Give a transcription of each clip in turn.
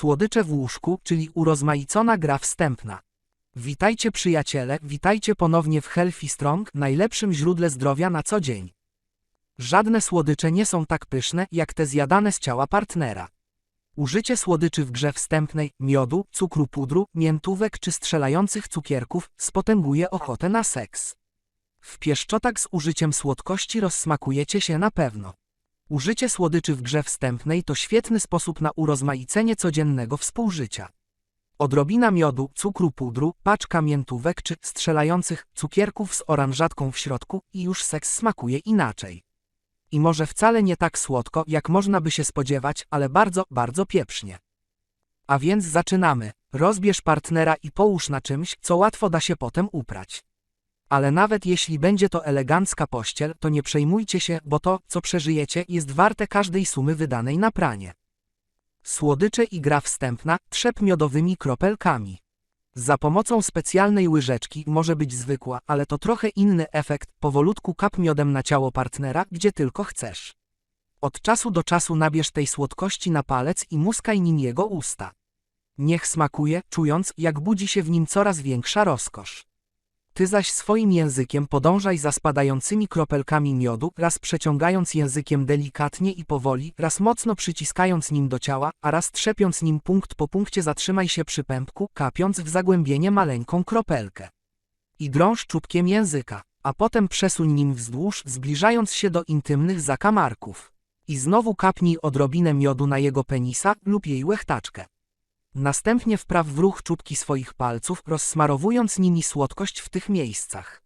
Słodycze w łóżku, czyli urozmaicona gra wstępna. Witajcie przyjaciele, witajcie ponownie w Healthy Strong, najlepszym źródle zdrowia na co dzień. Żadne słodycze nie są tak pyszne, jak te zjadane z ciała partnera. Użycie słodyczy w grze wstępnej, miodu, cukru pudru, miętówek czy strzelających cukierków spotęguje ochotę na seks. W pieszczotach z użyciem słodkości rozsmakujecie się na pewno. Użycie słodyczy w grze wstępnej to świetny sposób na urozmaicenie codziennego współżycia. Odrobina miodu, cukru pudru, paczka miętówek czy strzelających cukierków z oranżatką w środku i już seks smakuje inaczej. I może wcale nie tak słodko, jak można by się spodziewać, ale bardzo, bardzo pieprznie. A więc zaczynamy. Rozbierz partnera i połóż na czymś, co łatwo da się potem uprać. Ale nawet jeśli będzie to elegancka pościel, to nie przejmujcie się, bo to, co przeżyjecie, jest warte każdej sumy wydanej na pranie. Słodycze i gra wstępna, trzep miodowymi kropelkami. Za pomocą specjalnej łyżeczki może być zwykła, ale to trochę inny efekt, powolutku kap miodem na ciało partnera, gdzie tylko chcesz. Od czasu do czasu nabierz tej słodkości na palec i muskaj nim jego usta. Niech smakuje, czując, jak budzi się w nim coraz większa rozkosz. Ty zaś swoim językiem podążaj za spadającymi kropelkami miodu, raz przeciągając językiem delikatnie i powoli, raz mocno przyciskając nim do ciała, a raz trzepiąc nim punkt po punkcie zatrzymaj się przy pępku, kapiąc w zagłębienie maleńką kropelkę. I drąż czubkiem języka, a potem przesuń nim wzdłuż, zbliżając się do intymnych zakamarków. I znowu kapnij odrobinę miodu na jego penisa lub jej łechtaczkę. Następnie wpraw w ruch czubki swoich palców, rozsmarowując nimi słodkość w tych miejscach.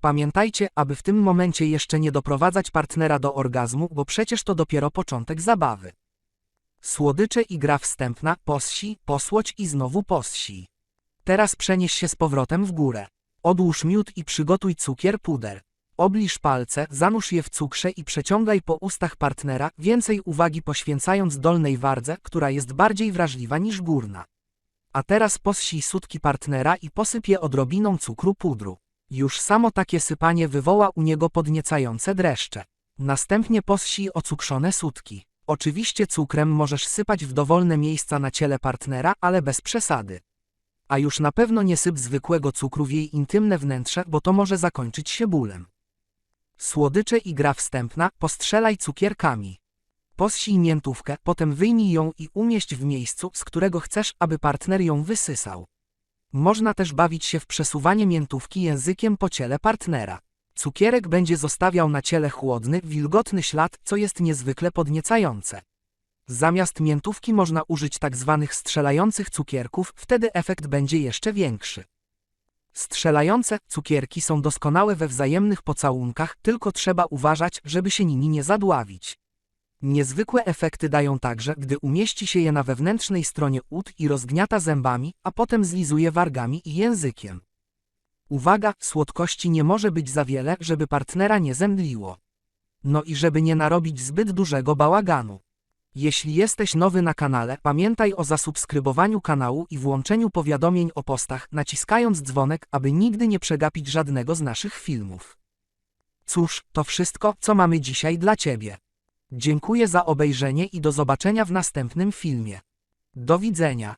Pamiętajcie, aby w tym momencie jeszcze nie doprowadzać partnera do orgazmu, bo przecież to dopiero początek zabawy. Słodycze i gra wstępna, possi, posłodź i znowu possi. Teraz przenieś się z powrotem w górę. Odłóż miód i przygotuj cukier puder. Obliż palce, zanurz je w cukrze i przeciągaj po ustach partnera, więcej uwagi poświęcając dolnej wardze, która jest bardziej wrażliwa niż górna. A teraz possij sutki partnera i posyp je odrobiną cukru pudru. Już samo takie sypanie wywoła u niego podniecające dreszcze. Następnie possij ocukrzone sutki. Oczywiście cukrem możesz sypać w dowolne miejsca na ciele partnera, ale bez przesady. A już na pewno nie syp zwykłego cukru w jej intymne wnętrze, bo to może zakończyć się bólem. Słodycze i gra wstępna, postrzelaj cukierkami. Possij miętówkę, potem wyjmij ją i umieść w miejscu, z którego chcesz, aby partner ją wysysał. Można też bawić się w przesuwanie miętówki językiem po ciele partnera. Cukierek będzie zostawiał na ciele chłodny, wilgotny ślad, co jest niezwykle podniecające. Zamiast miętówki można użyć tak zwanych strzelających cukierków, wtedy efekt będzie jeszcze większy. Strzelające cukierki są doskonałe we wzajemnych pocałunkach, tylko trzeba uważać, żeby się nimi nie zadławić. Niezwykłe efekty dają także, gdy umieści się je na wewnętrznej stronie ud i rozgniata zębami, a potem zlizuje wargami i językiem. Uwaga, słodkości nie może być za wiele, żeby partnera nie zemdliło. No i żeby nie narobić zbyt dużego bałaganu. Jeśli jesteś nowy na kanale, pamiętaj o zasubskrybowaniu kanału i włączeniu powiadomień o postach, naciskając dzwonek, aby nigdy nie przegapić żadnego z naszych filmów. Cóż, to wszystko, co mamy dzisiaj dla Ciebie. Dziękuję za obejrzenie i do zobaczenia w następnym filmie. Do widzenia.